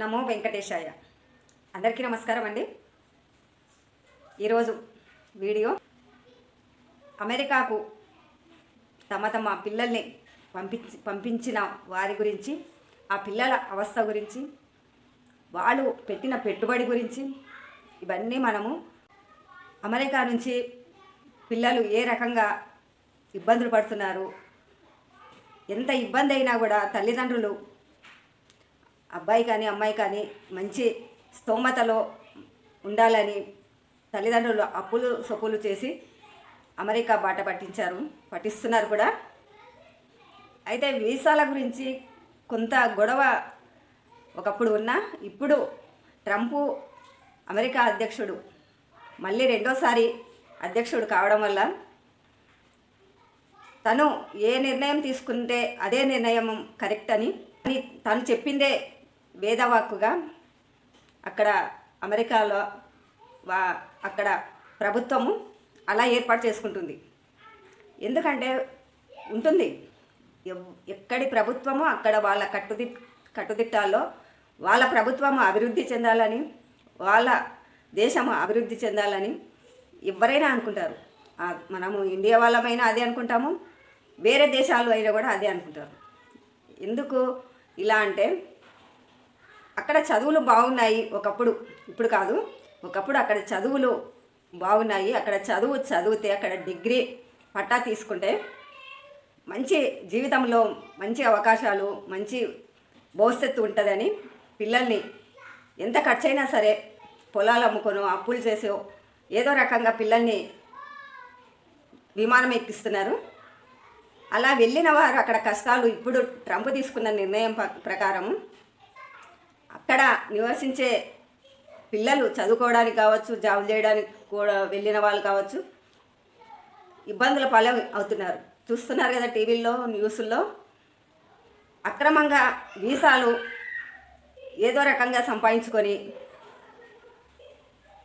నమో వెంకటేశాయ. అందరికీ నమస్కారం అండి. ఈరోజు వీడియో అమెరికాకు తమ తమ పిల్లల్ని పంపించి పంపించిన వారి గురించి ఆ పిల్లల అవస్థ గురించి వాళ్ళు పెట్టిన పెట్టుబడి గురించి ఇవన్నీ మనము అమెరికా నుంచి పిల్లలు ఏ రకంగా ఇబ్బందులు పడుతున్నారు ఎంత ఇబ్బంది అయినా కూడా తల్లిదండ్రులు అబ్బాయి కానీ అమ్మాయి కానీ మంచి స్తోమతలో ఉండాలని తల్లిదండ్రులు అప్పులు సొప్పులు చేసి అమెరికా బాట పట్టించారు పట్టిస్తున్నారు కూడా. అయితే వీసాల గురించి కొంత గొడవ ఒకప్పుడు ఉన్నా ఇప్పుడు ట్రంప్ అమెరికా అధ్యక్షుడు మళ్ళీ రెండోసారి అధ్యక్షుడు కావడం వల్ల తను ఏ నిర్ణయం తీసుకుంటే అదే నిర్ణయం కరెక్ట్ అని తను చెప్పిందే వేదవాక్కుగా అక్కడ అమెరికాలో వా అక్కడ ప్రభుత్వము అలా ఏర్పాటు చేసుకుంటుంది. ఎందుకంటే ఉంటుంది. ఎక్కడి ప్రభుత్వము అక్కడ వాళ్ళ కట్టుది కట్టుదిట్టాల్లో వాళ్ళ ప్రభుత్వము అభివృద్ధి చెందాలని వాళ్ళ దేశము అభివృద్ధి చెందాలని ఎవరైనా అనుకుంటారు. మనము ఇండియా వాళ్ళమైనా అదే అనుకుంటాము. వేరే దేశాలు అయినా కూడా అదే అనుకుంటారు. ఎందుకు ఇలా అంటే అక్కడ చదువులు బాగున్నాయి ఒకప్పుడు. ఇప్పుడు కాదు. ఒకప్పుడు అక్కడ చదువులు బాగున్నాయి. అక్కడ చదువు చదివితే అక్కడ డిగ్రీ పట్టా తీసుకుంటే మంచి జీవితంలో మంచి అవకాశాలు మంచి భవిష్యత్తు ఉంటుందని పిల్లల్ని ఎంత ఖర్చైనా సరే పొలాలు అమ్ముకొనో అప్పులు చేసో ఏదో రకంగా పిల్లల్ని విమానం ఎక్కిస్తున్నారు. అలా వెళ్ళిన వారు అక్కడ కష్టాలు ఇప్పుడు ట్రంప్ తీసుకున్న నిర్ణయం ప్రకారం అక్కడ నివసించే పిల్లలు చదువుకోవడానికి కావచ్చు జాబ్ చేయడానికి కూడా వెళ్ళిన వాళ్ళు కావచ్చు ఇబ్బందుల పాలు అవుతున్నారు. చూస్తున్నారు కదా టీవీల్లో న్యూస్లో అక్రమంగా వీసాలు ఏదో రకంగా సంపాదించుకొని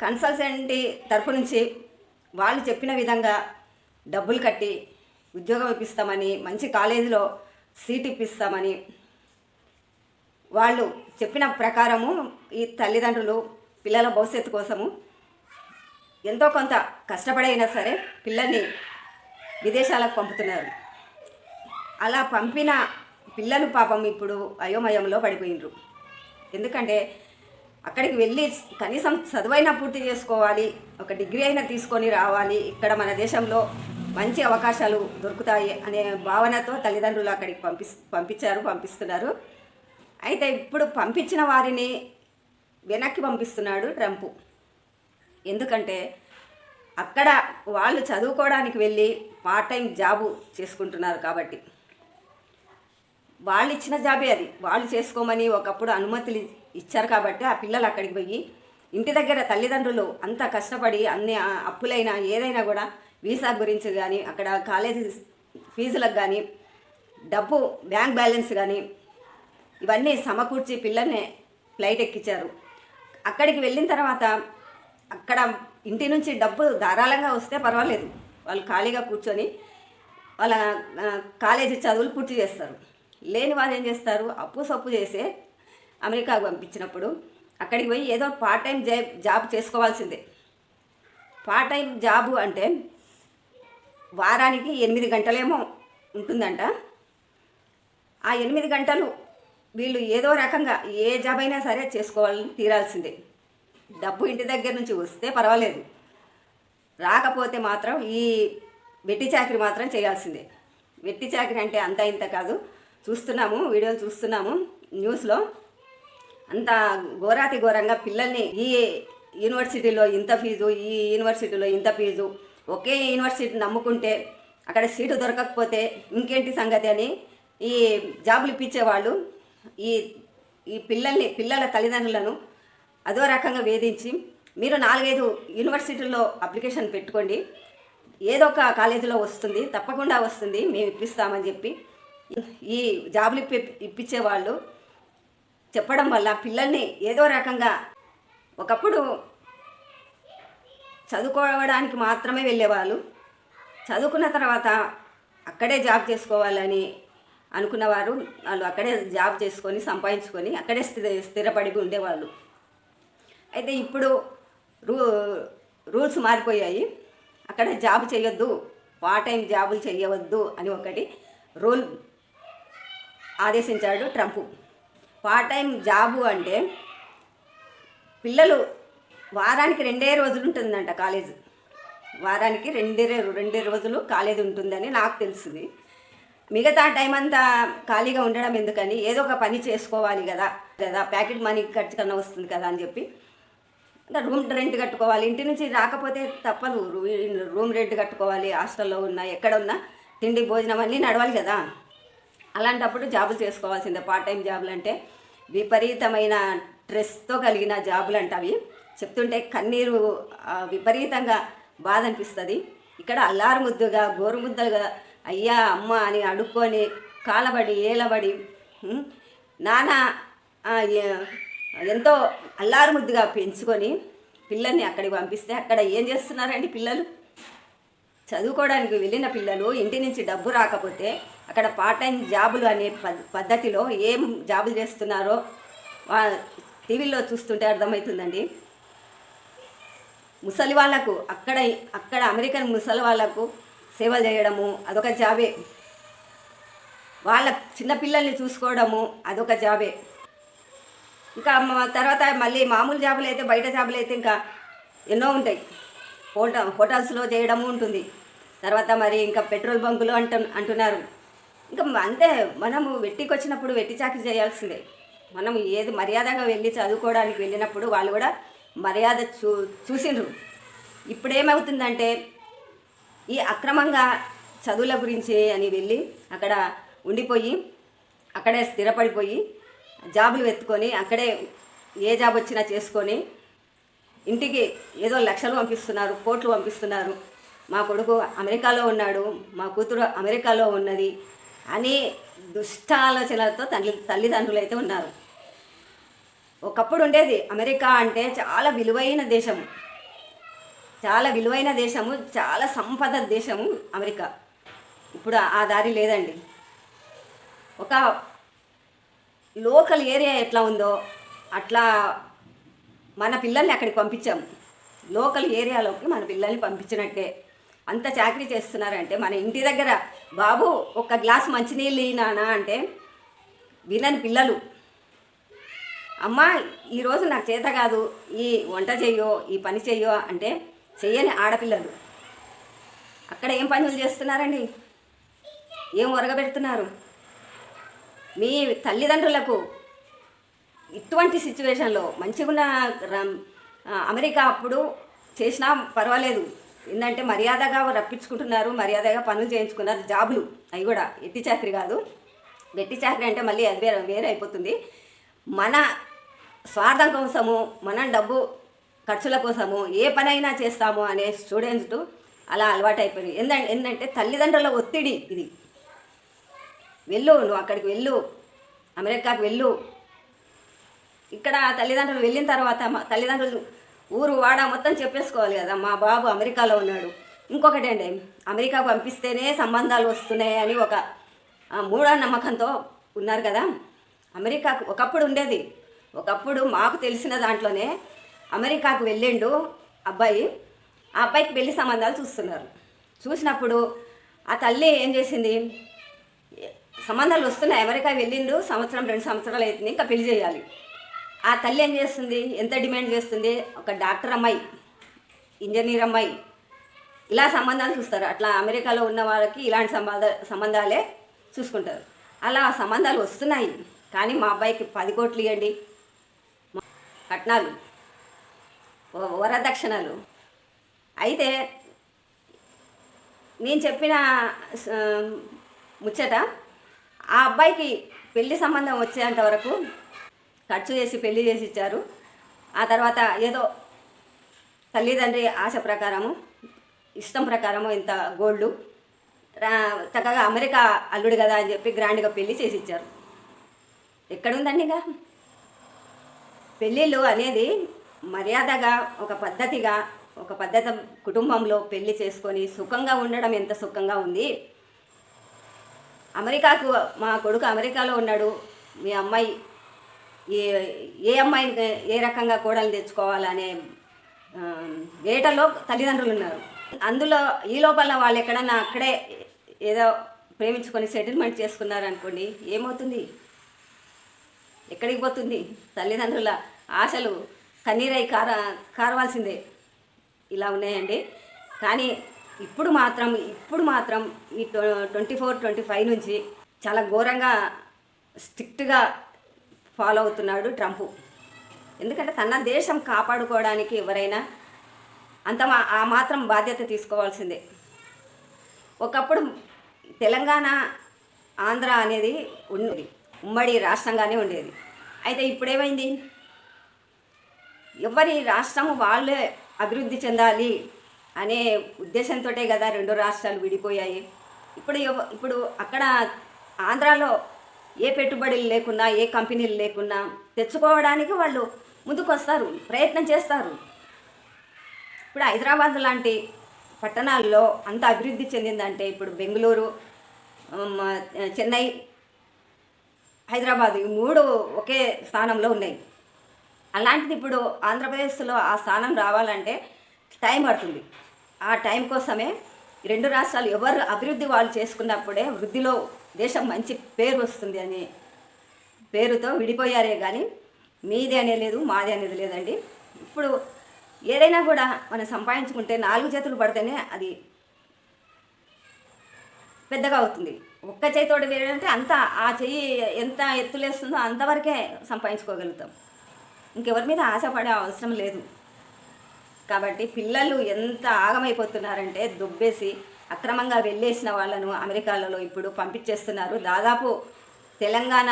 కన్సల్టెంట్ తరపు నుంచి వాళ్ళు చెప్పిన విధంగా డబ్బులు కట్టి ఉద్యోగం ఇప్పిస్తామని మంచి కాలేజీలో సీట్ ఇప్పిస్తామని వాళ్ళు చెప్పిన ప్రకారము ఈ తల్లిదండ్రులు పిల్లల భవిష్యత్తు కోసము ఎంతో కొంత కష్టపడైనా సరే పిల్లల్ని విదేశాలకు పంపుతున్నారు. అలా పంపిన పిల్లలు పాపం ఇప్పుడు అయోమయంలో పడిపోయినరు ఎందుకంటే అక్కడికి వెళ్ళి కనీసం చదువైనా పూర్తి చేసుకోవాలి ఒక డిగ్రీ అయినా తీసుకొని రావాలి ఇక్కడ మన దేశంలో మంచి అవకాశాలు దొరుకుతాయి అనే భావనతో తల్లిదండ్రులు అక్కడికి పంపి పంపించారు పంపిస్తున్నారు. అయితే ఇప్పుడు పంపించిన వారిని వెనక్కి పంపిస్తున్నాడు ట్రంప్. ఎందుకంటే అక్కడ వాళ్ళు చదువుకోవడానికి వెళ్ళి పార్ట్ టైం జాబు చేసుకుంటున్నారు కాబట్టి. వాళ్ళు ఇచ్చిన జాబే అది. వాళ్ళు చేసుకోమని ఒకప్పుడు అనుమతులు ఇచ్చారు కాబట్టి ఆ పిల్లలు అక్కడికి పోయి ఇంటి దగ్గర తల్లిదండ్రులు అంత కష్టపడి అన్ని అప్పులైనా ఏదైనా కూడా వీసా గురించి కానీ అక్కడ కాలేజీ ఫీజులకు కానీ డబ్బు బ్యాంక్ బ్యాలెన్స్ కానీ ఇవన్నీ సమకూర్చి పిల్లల్ని ఫ్లైట్ ఎక్కించారు. అక్కడికి వెళ్ళిన తర్వాత అక్కడ ఇంటి నుంచి డబ్బు ధారాళంగా వస్తే పర్వాలేదు. వాళ్ళు ఖాళీగా కూర్చొని వాళ్ళ కాలేజీ చదువులు పూర్తి చేస్తారు. లేని వాళ్ళు ఏం చేస్తారు? అప్పు సప్పు చేసే అమెరికాకు పంపించినప్పుడు అక్కడికి పోయి ఏదో పార్ట్ టైం జాబ్ జాబ్ చేసుకోవాల్సిందే. పార్ట్ టైం జాబు అంటే వారానికి ఎనిమిది గంటలేమో ఉంటుందంట. ఆ ఎనిమిది గంటలు వీళ్ళు ఏదో రకంగా ఏ జాబ్ అయినా సరే చేసుకోవాలని తీరాల్సిందే. డబ్బు ఇంటి దగ్గర నుంచి వస్తే పర్వాలేదు. రాకపోతే మాత్రం ఈ వెట్టి చాకరీ మాత్రం చేయాల్సిందే. వెట్టి చాకరీ అంటే అంత ఇంత కాదు. చూస్తున్నాము వీడియోలు చూస్తున్నాము న్యూస్లో అంత ఘోరాతి ఘోరంగా పిల్లల్ని ఈ యూనివర్సిటీలో ఇంత ఫీజు ఈ యూనివర్సిటీలో ఇంత ఫీజు ఒకే యూనివర్సిటీ నమ్ముకుంటే అక్కడ సీటు దొరకకపోతే ఇంకేంటి సంగతి అని ఈ జాబులు ఇప్పించేవాళ్ళు ఈ ఈ పిల్లల్ని పిల్లల తల్లిదండ్రులను అదో రకంగా వేధించి మీరు నాలుగైదు యూనివర్సిటీల్లో అప్లికేషన్ పెట్టుకోండి. ఏదో ఒక కాలేజీలో వస్తుంది తప్పకుండా వస్తుంది మేము ఇప్పిస్తామని చెప్పి ఈ జాబులు ఇప్పి ఇప్పించే వాళ్ళు చెప్పడం వల్ల పిల్లల్ని ఏదో రకంగా ఒకప్పుడు చదువుకోవడానికి మాత్రమే వెళ్ళేవాళ్ళు. చదువుకున్న తర్వాత అక్కడే జాబ్ చేసుకోవాలని అనుకున్నవారు వాళ్ళు అక్కడే జాబ్ చేసుకొని సంపాదించుకొని అక్కడే స్థిర స్థిరపడి ఉండేవాళ్ళు. అయితే ఇప్పుడు రూ రూల్స్ మారిపోయాయి. అక్కడ జాబ్ చేయొద్దు పార్ట్ టైం జాబులు చేయవద్దు అని ఒకటి రూల్ ఆదేశించాడు ట్రంప్. పార్ట్ టైం జాబు అంటే పిల్లలు వారానికి రెండే రోజులు ఉంటుందంట కాలేజ్. వారానికి రెండే రెండే రోజులు కాలేజ్ ఉంటుందని నాకు తెలిసింది. మిగతా టైం అంతా ఖాళీగా ఉండడం ఎందుకని? ఏదో ఒక పని చేసుకోవాలి కదా కదా ప్యాకెట్ మనీ ఖర్చు కన్నా వస్తుంది కదా అని చెప్పి. రూమ్ రెంట్ కట్టుకోవాలి. ఇంటి నుంచి రాకపోతే తప్పదు. రూ- రూమ్ రెంట్ కట్టుకోవాలి. హాస్టల్లో ఉన్నా ఎక్కడ ఉన్నా తిండి భోజనం అన్నీ నడవాలి కదా. అలాంటప్పుడు జాబులు చేసుకోవాల్సిందే. పార్ట్ టైం జాబులు అంటే విపరీతమైన స్ట్రెస్తో కలిగిన జాబులు అంట అవి. చెప్తుంటే కన్నీరు విపరీతంగా బాధ అనిపిస్తుంది. ఇక్కడ అల్లారు ముద్దుగా గోరు ముద్దలుగా అయ్యా అమ్మ అని అడుక్కొని కాలబడి ఏలబడి నాన్న ఎంతో అల్లారుముద్దుగా పెంచుకొని పిల్లల్ని అక్కడికి పంపిస్తే అక్కడ ఏం చేస్తున్నారండి పిల్లలు? చదువుకోవడానికి వెళ్ళిన పిల్లలు ఇంటి నుంచి డబ్బు రాకపోతే అక్కడ పార్ట్ టైం జాబులు అనే పద్ధతిలో ఏం జాబులు చేస్తున్నారో వా టీవీలో చూస్తుంటే అర్థమవుతుందండి. ముసలి వాళ్ళకు అక్కడ అక్కడ అమెరికన్ ముసలి వాళ్ళకు సేవలు చేయడము అదొక జాబే వాళ్ళ చిన్నపిల్లల్ని చూసుకోవడము అదొక జాబే ఇంకా తర్వాత మళ్ళీ మామూలు జాబులు అయితే బయట జాబులు అయితే ఇంకా ఎన్నో ఉంటాయి. హోటల్ హోటల్స్లో చేయడము ఉంటుంది. తర్వాత మరి ఇంకా పెట్రోల్ బంకులు అంటు అంటున్నారు. ఇంకా అంతే మనము వెట్టికి వచ్చినప్పుడు వెట్టి చాకరీ చేయాల్సిందే. మనం ఏది మర్యాదగా వెళ్ళి చదువుకోవడానికి వెళ్ళినప్పుడు వాళ్ళు కూడా మర్యాద చూ చూసిండ్రు ఇప్పుడు ఏమవుతుందంటే ఈ అక్రమంగా చదువుల గురించి అని వెళ్ళి అక్కడ ఉండిపోయి అక్కడే స్థిరపడిపోయి జాబులు వెతుకొని అక్కడే ఏ జాబ్ వచ్చినా చేసుకొని ఇంటికి ఏదో లక్షలు పంపిస్తున్నారు కోట్లు పంపిస్తున్నారు. మా కొడుకు అమెరికాలో ఉన్నాడు మా కూతురు అమెరికాలో ఉన్నది అని దుష్ట ఆలోచనలతో తల్లి తల్లిదండ్రులు అయితే ఉన్నారు. ఒకప్పుడు ఉండేది అమెరికా అంటే చాలా విలువైన దేశం. చాలా విలువైన దేశము చాలా సంపద దేశము అమెరికా. ఇప్పుడు ఆ దారి లేదండి. ఒక లోకల్ ఏరియా ఎట్లా ఉందో అట్లా మన పిల్లల్ని అక్కడికి పంపించాము లోకల్ ఏరియాలోకి మన పిల్లల్ని పంపించినట్టే. అంత చాకరీ చేస్తున్నారంటే మన ఇంటి దగ్గర బాబు ఒక గ్లాస్ మంచినీళ్ళు ఇయ్యి అంటే వినని పిల్లలు. అమ్మ ఈరోజు నాకు చేత కాదు. ఈ వంట చెయ్యో ఈ పని చెయ్యో అంటే చెయ్యని ఆడపిల్లలు. అక్కడ ఏం పనులు చేస్తున్నారండి? ఏం ఒరగబెడుతున్నారు? మీ తల్లిదండ్రులకు ఇటువంటి సిచ్యువేషన్లో మంచిగున్న రం- అమెరికా అప్పుడు చేసినా పర్వాలేదు. ఏంటంటే మర్యాదగా రప్పించుకుంటున్నారు మర్యాదగా పనులు చేయించుకున్నారు జాబులు. అవి కూడా ఎట్టి చాకరీ కాదు. వెట్టి చాకరీ అంటే మళ్ళీ అది వేరే వేరే అయిపోతుంది. మన స్వార్థం కోసము మన డబ్బు ఖర్చుల కోసము ఏ పనైనా చేస్తాము అనే స్టూడెంట్స్ అలా అలవాటైపోయింది ఎందు ఏంటంటే తల్లిదండ్రుల ఒత్తిడి ఇది. వెళ్ళు నువ్వు అక్కడికి వెళ్ళు అమెరికాకి వెళ్ళు. ఇక్కడ తల్లిదండ్రులు వెళ్ళిన తర్వాత మా తల్లిదండ్రులు ఊరు వాడ మొత్తం చెప్పేసుకోవాలి కదా మా బాబు అమెరికాలో ఉన్నాడు. ఇంకొకటి అండి అమెరికాకు పంపిస్తేనే సంబంధాలు వస్తున్నాయి అని ఒక మూఢ నమ్మకంతో ఉన్నారు కదా. అమెరికాకు ఒకప్పుడు ఉండేది. ఒకప్పుడు మాకు తెలిసిన దాంట్లోనే అమెరికాకు వెళ్ళిండు అబ్బాయి. ఆ అబ్బాయికి పెళ్ళి సంబంధాలు చూస్తున్నారు. చూసినప్పుడు ఆ తల్లి ఏం చేసింది? సంబంధాలు వస్తున్నాయి. అమెరికా వెళ్ళిండు సంవత్సరం రెండు సంవత్సరాలు అవుతుంది ఇంకా పెళ్ళి చేయాలి. ఆ తల్లి ఏం చేస్తుంది? ఎంత డిమాండ్ చేస్తుంది? ఒక డాక్టర్ అమ్మాయి ఇంజనీర్ అమ్మాయి. ఇలా సంబంధాలు చూస్తారు. అట్లా అమెరికాలో ఉన్న వాళ్ళకి ఇలాంటి సంబంధ సంబంధాలే చూసుకుంటారు. అలా సంబంధాలు వస్తున్నాయి. కానీ మా అబ్బాయికి పది కోట్లు ఇవ్వండి. కట్నాలు. వరదక్షిణలు. అయితే నేను చెప్పిన ముచ్చట ఆ అబ్బాయికి పెళ్ళి సంబంధం వచ్చేంత వరకు ఖర్చు చేసి పెళ్ళి చేసి ఇచ్చారు. ఆ తర్వాత ఏదో తల్లిదండ్రి ఆశ ప్రకారము ఇష్టం ప్రకారము ఇంత గోల్డ్ చక్కగా అమెరికా అల్లుడు కదా అని చెప్పి గ్రాండ్గా పెళ్ళి చేసి ఇచ్చారు. ఎక్కడుందండి ఇంకా? పెళ్ళిళ్ళు అనేది మర్యాదగా ఒక పద్ధతిగా ఒక పద్ధతి కుటుంబంలో పెళ్ళి చేసుకొని సుఖంగా ఉండడం ఎంత సుఖంగా ఉంది? అమెరికాకు మా కొడుకు అమెరికాలో ఉన్నాడు. మీ అమ్మాయి ఏ ఏ అమ్మాయిని ఏ రకంగా కోడలు తెచ్చుకోవాలనే వేటలో తల్లిదండ్రులు ఉన్నారు. అందులో ఈ లోపల వాళ్ళు ఎక్కడన్నా అక్కడే ఏదో ప్రేమించుకొని సెటిల్మెంట్ చేసుకున్నారు అనుకోండి ఏమవుతుంది? ఎక్కడికి పోతుంది? తల్లిదండ్రుల ఆశలు కన్నీరై కార కారవాల్సిందే. ఇలా ఉన్నాయండి. కానీ ఇప్పుడు మాత్రం ఇప్పుడు మాత్రం ఈ ట్వంటీ ఫోర్ ట్వంటీ ఫైవ్ నుంచి చాలా ఘోరంగా స్ట్రిక్ట్గా ఫాలో అవుతున్నాడు ట్రంప్. ఎందుకంటే తన దేశం కాపాడుకోవడానికి ఎవరైనా అంత మా- ఆ మాత్రం బాధ్యత తీసుకోవాల్సిందే. ఒకప్పుడు తెలంగాణ ఆంధ్ర అనేది ఉండేది. ఉమ్మడి రాష్ట్రంగానే ఉండేది. అయితే ఇప్పుడేమైంది? ఎవరి రాష్ట్రం వాళ్ళే అభివృద్ధి చెందాలి అనే ఉద్దేశంతో కదా రెండు రాష్ట్రాలు విడిపోయాయి. ఇప్పుడు ఇప్పుడు అక్కడ ఆంధ్రాలో ఏ పెట్టుబడులు లేకున్నా ఏ కంపెనీలు లేకున్నా తెచ్చుకోవడానికి వాళ్ళు ముందుకు వస్తారు ప్రయత్నం చేస్తారు. ఇప్పుడు హైదరాబాద్ లాంటి పట్టణాల్లో అంత అభివృద్ధి చెందిందంటే ఇప్పుడు బెంగళూరు చెన్నై హైదరాబాద్ ఈ మూడు ఒకే స్థానంలో ఉన్నాయి. అలాంటిది ఇప్పుడు ఆంధ్రప్రదేశ్లో ఆ స్థానం రావాలంటే టైం పడుతుంది. ఆ టైం కోసమే రెండు రాష్ట్రాలు ఎవరు అభివృద్ధి వాళ్ళు చేసుకున్నప్పుడే వృద్ధిలో దేశం మంచి పేరు వస్తుంది అని పేరుతో విడిపోయారే కానీ మీది అనేది లేదు మాది అనేది లేదండి. ఇప్పుడు ఏదైనా కూడా మనం సంపాదించుకుంటే నాలుగు చేతులు పడితేనే అది పెద్దగా అవుతుంది. ఒక్క చేతితోటి వేయాలంటే అంత ఆ చెయ్యి ఎంత ఎత్తులేస్తుందో అంతవరకే సంపాదించుకోగలుగుతాం. ఇంకెవరి మీద ఆశపడే అవసరం లేదు. కాబట్టి పిల్లలు ఎంత ఆగమైపోతున్నారంటే దుబ్బేసి అక్రమంగా వెళ్ళేసిన వాళ్ళను అమెరికాలలో ఇప్పుడు పంపించేస్తున్నారు. దాదాపు తెలంగాణ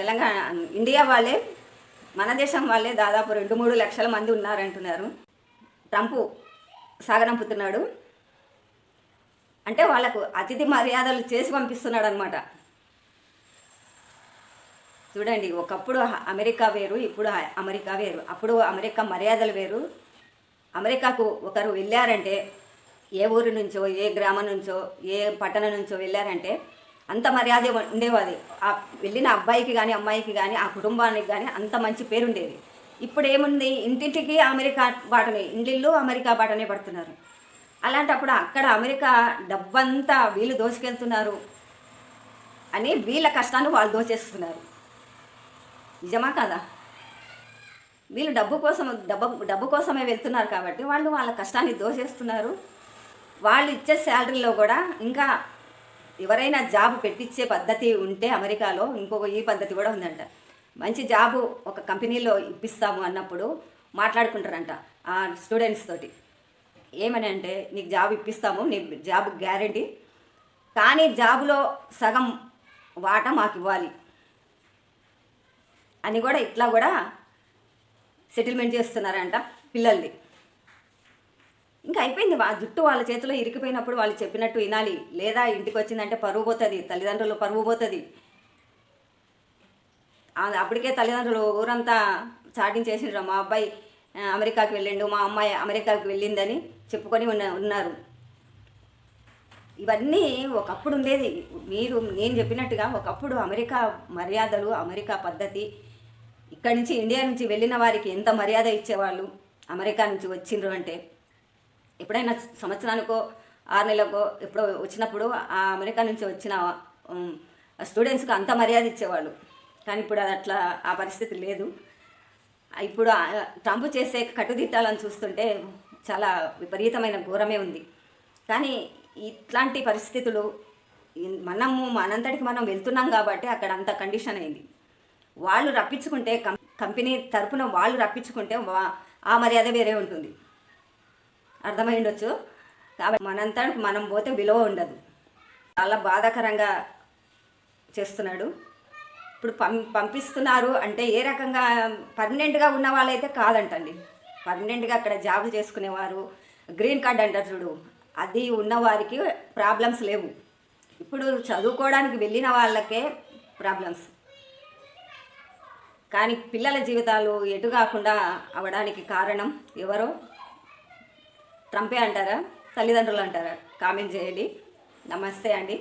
తెలంగాణ ఇండియా వాళ్ళే మన దేశం వాళ్ళే దాదాపు రెండు మూడు లక్షల మంది ఉన్నారంటున్నారు. ట్రంప్ సాగనంపుతున్నాడు. అంటే వాళ్ళకు అతిథి మర్యాదలు చేసి పంపిస్తున్నాడు అనమాట చూడండి ఒకప్పుడు అమెరికా వేరు ఇప్పుడు అమెరికా వేరు. అప్పుడు అమెరికా మర్యాదలు వేరు. అమెరికాకు ఒకరు వెళ్ళారంటే ఏ ఊరి నుంచో ఏ గ్రామం నుంచో ఏ పట్టణం నుంచో వెళ్ళారంటే అంత మర్యాద ఉండేవాది. ఆ వెళ్ళిన అబ్బాయికి కానీ అమ్మాయికి కానీ ఆ కుటుంబానికి కానీ అంత మంచి పేరు ఉండేది. ఇప్పుడు ఏముంది? ఇంటింటికి అమెరికా బాటనే ఇండ్లిల్లు అమెరికా బాటనే పడుతున్నారు. అలాంటప్పుడు అక్కడ అమెరికా డబ్బంతా వీళ్ళు దోసుకెళ్తున్నారు అని వీళ్ళ కష్టాన్ని వాళ్ళు దోచేస్తున్నారు. నిజమా కదా? వీళ్ళు డబ్బు కోసం డబ్బు డబ్బు కోసమే వెళ్తున్నారు కాబట్టి వాళ్ళు వాళ్ళ కష్టాన్ని దోచేస్తున్నారు. వాళ్ళు ఇచ్చే శాలరీలో కూడా ఇంకా ఎవరైనా జాబ్ పెట్టించే పద్ధతి ఉంటే అమెరికాలో ఇంకొక ఈ పద్ధతి కూడా ఉందంట. మంచి జాబు ఒక కంపెనీలో ఇప్పిస్తాము అన్నప్పుడు మాట్లాడుకుంటారంట ఆ స్టూడెంట్స్ తోటి. ఏమని అంటే నీకు జాబ్ ఇప్పిస్తాము నీ జాబ్ గ్యారంటీ కానీ జాబులో సగం వాటా మాకు ఇవ్వాలి. అని కూడా ఇట్లా కూడా సెటిల్మెంట్ చేస్తున్నారంట పిల్లల్ని. ఇంకా అయిపోయింది ఆ జుట్టు వాళ్ళ చేతిలో ఇరికిపోయినప్పుడు వాళ్ళు చెప్పినట్టు వినాలి. లేదా ఇంటికి వచ్చిందంటే పరువు పోతుంది తల్లిదండ్రులు పరువు పోతుంది. అప్పటికే తల్లిదండ్రులు ఊరంతా చాటింగ్ చేసిండ్రు మా అబ్బాయి అమెరికాకి వెళ్ళిండు మా అమ్మాయి అమెరికాకి వెళ్ళిందని చెప్పుకొని ఉన్న ఉన్నారు. ఇవన్నీ ఒకప్పుడు ఉండేది. మీరు నేను చెప్పినట్టుగా ఒకప్పుడు అమెరికా మర్యాదలు అమెరికా పద్ధతి ఇక్కడి నుంచి ఇండియా నుంచి వెళ్ళిన వారికి ఎంత మర్యాద ఇచ్చేవాళ్ళు అమెరికా నుంచి వచ్చిండ్రు అంటే? ఎప్పుడైనా సంవత్సరానికో ఆరు నెలలకో ఎప్పుడో వచ్చినప్పుడు ఆ అమెరికా నుంచి వచ్చిన స్టూడెంట్స్కి అంత మర్యాద ఇచ్చేవాళ్ళు. కానీ ఇప్పుడు అది అట్లా ఆ పరిస్థితి లేదు. ఇప్పుడు ట్రంప్ చేసే కట్టుదిట్టాలను చూస్తుంటే చాలా విపరీతమైన ఘోరమే ఉంది. కానీ ఇట్లాంటి పరిస్థితులు మనము మనంతటికి మనం వెళ్తున్నాం కాబట్టి అక్కడ అంత కండిషన్ అయింది. వాళ్ళు రప్పించుకుంటే కం- కంపెనీ తరపున వాళ్ళు రప్పించుకుంటే వా- ఆ మర్యాద వేరే ఉంటుంది. అర్థమై ఉండొచ్చు కాబట్టి మనంతటికి మనం పోతే విలువ ఉండదు. చాలా బాధాకరంగా చేస్తున్నాడు. ఇప్పుడు పం పంపిస్తున్నారు అంటే ఏ రకంగా పర్మనెంట్గా ఉన్న వాళ్ళైతే కాదంటండి. పర్మనెంట్గా అక్కడ జాబులు చేసుకునేవారు. గ్రీన్ కార్డ్ అంటారు చూడు. అది ఉన్నవారికి ప్రాబ్లమ్స్ లేవు. ఇప్పుడు చదువుకోవడానికి వెళ్ళిన వాళ్ళకే ప్రాబ్లమ్స్. కానీ పిల్లల జీవితాలు ఎటు కాకుండా అవడానికి కారణం ఎవరో ట్రంపే అంటారా? తల్లిదండ్రులు అంటారా? కామెంట్ చేయండి. నమస్తే అండి.